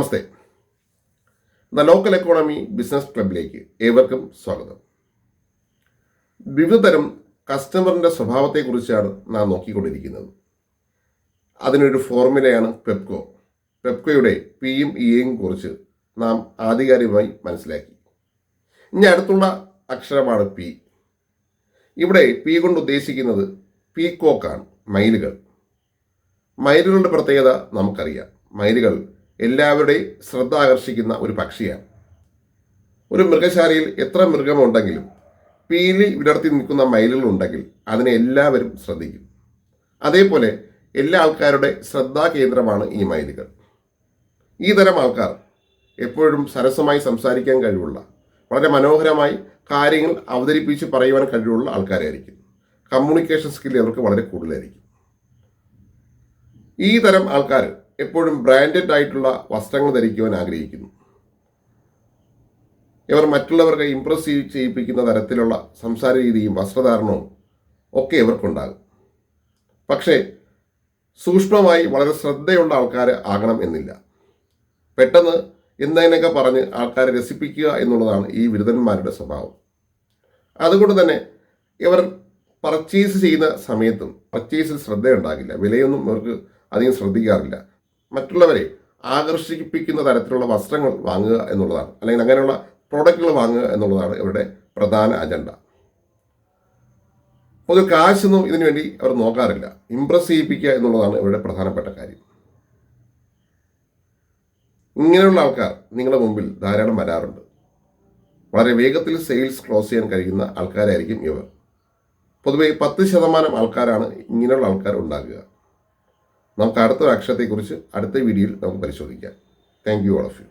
Namaste. The local economy business ക്ലബിലേക്ക് ഏവർക്കും സ്വാഗതം. വിവിധതരം കസ്റ്റമറിന്റെ സ്വഭാവത്തെക്കുറിച്ചാണ് നാം നോക്കിക്കൊണ്ടിരിക്കുന്നത്. അതിനൊരു ഫോർമുലയാണ് പെപ്കോ. പെപ്കോയുടെ പിയും ഇയും കുറിച്ച് നാം ആധികാരികമായി മനസ്സിലാക്കി. ഇനി അടുത്തുള്ള അക്ഷരമാണ് പി. ഇവിടെ പി കൊണ്ട് ഉദ്ദേശിക്കുന്നത് പീകോക്കാണ് മയിലുകൾ. മയിലുകളുടെ പ്രത്യേകത നമുക്കറിയാം. മയിലുകൾ എല്ലാവരുടെയും ശ്രദ്ധ ആകർഷിക്കുന്ന ഒരു പക്ഷിയാണ്. ഒരു മൃഗശാലയിൽ എത്ര മൃഗമുണ്ടെങ്കിലും പീലി വിടർത്തി നിൽക്കുന്ന മയിലുകളുണ്ടെങ്കിൽ അതിനെ എല്ലാവരും ശ്രദ്ധിക്കും. അതേപോലെ എല്ലാ ആൾക്കാരുടെ ശ്രദ്ധാകേന്ദ്രമാണ് ഈ മയിലുകൾ. ഈ തരം ആൾക്കാർ എപ്പോഴും സരസമായി സംസാരിക്കാൻ കഴിവുള്ള വളരെ മനോഹരമായി കാര്യങ്ങൾ അവതരിപ്പിച്ച് പറയുവാൻ കഴിവുള്ള ആൾക്കാരായിരിക്കും. കമ്മ്യൂണിക്കേഷൻ സ്കില്ല് അവർക്ക് വളരെ കൂടുതലായിരിക്കും. ഈ തരം ആൾക്കാർ എപ്പോഴും ബ്രാൻഡഡ് ആയിട്ടുള്ള വസ്ത്രങ്ങൾ ധരിക്കുവാൻ ആഗ്രഹിക്കുന്നു. ഇവർ മറ്റുള്ളവർക്ക് ഇംപ്രസ് ചെയ്യിപ്പിക്കുന്ന തരത്തിലുള്ള സംസാര രീതിയും വസ്ത്രധാരണവും ഒക്കെ ഇവർക്കുണ്ടാകും. പക്ഷേ സൂക്ഷ്മമായി വളരെ ശ്രദ്ധയുള്ള ആൾക്കാർ ആകണം എന്നില്ല. പെട്ടെന്ന് എന്തെങ്കിലുമൊക്കെ പറഞ്ഞ് ആൾക്കാരെ രസിപ്പിക്കുക എന്നുള്ളതാണ് ഈ ബിരുദന്മാരുടെ സ്വഭാവം. അതുകൊണ്ട് തന്നെ ഇവർ പർച്ചേസ് ചെയ്യുന്ന സമയത്തും പർച്ചേസിൽ ശ്രദ്ധയുണ്ടാകില്ല. വിലയൊന്നും ഇവർക്ക് അധികം ശ്രദ്ധിക്കാറില്ല. മറ്റുള്ളവരെ ആകർഷിപ്പിക്കുന്ന തരത്തിലുള്ള വസ്ത്രങ്ങൾ വാങ്ങുക എന്നുള്ളതാണ്. അല്ലെങ്കിൽ അങ്ങനെയുള്ള പ്രോഡക്റ്റുകൾ വാങ്ങുക എന്നുള്ളതാണ് ഇവരുടെ പ്രധാന അജണ്ട പൊതു കാശൊന്നും ഇതിനു വേണ്ടി അവർ നോക്കാറില്ല. ഇംപ്രസ് ചെയ്യിപ്പിക്കുക എന്നുള്ളതാണ് ഇവരുടെ പ്രധാനപ്പെട്ട കാര്യം. ഇങ്ങനെയുള്ള ആൾക്കാർ നിങ്ങളുടെ മുമ്പിൽ ധാരാളം വരാറുണ്ട്. വളരെ വേഗത്തിൽ സെയിൽസ് ക്ലോസ് ചെയ്യാൻ കഴിയുന്ന ആൾക്കാരായിരിക്കും ഇവർ. പൊതുവെ പത്ത് ശതമാനം ആൾക്കാരാണ് ഇങ്ങനെയുള്ള ആൾക്കാർ ഉണ്ടാകുക. നമുക്ക് അടുത്തൊരു അക്ഷരത്തെക്കുറിച്ച് അടുത്ത വീഡിയോയിൽ നമുക്ക് പരിശോധിക്കാം. Thank you all of you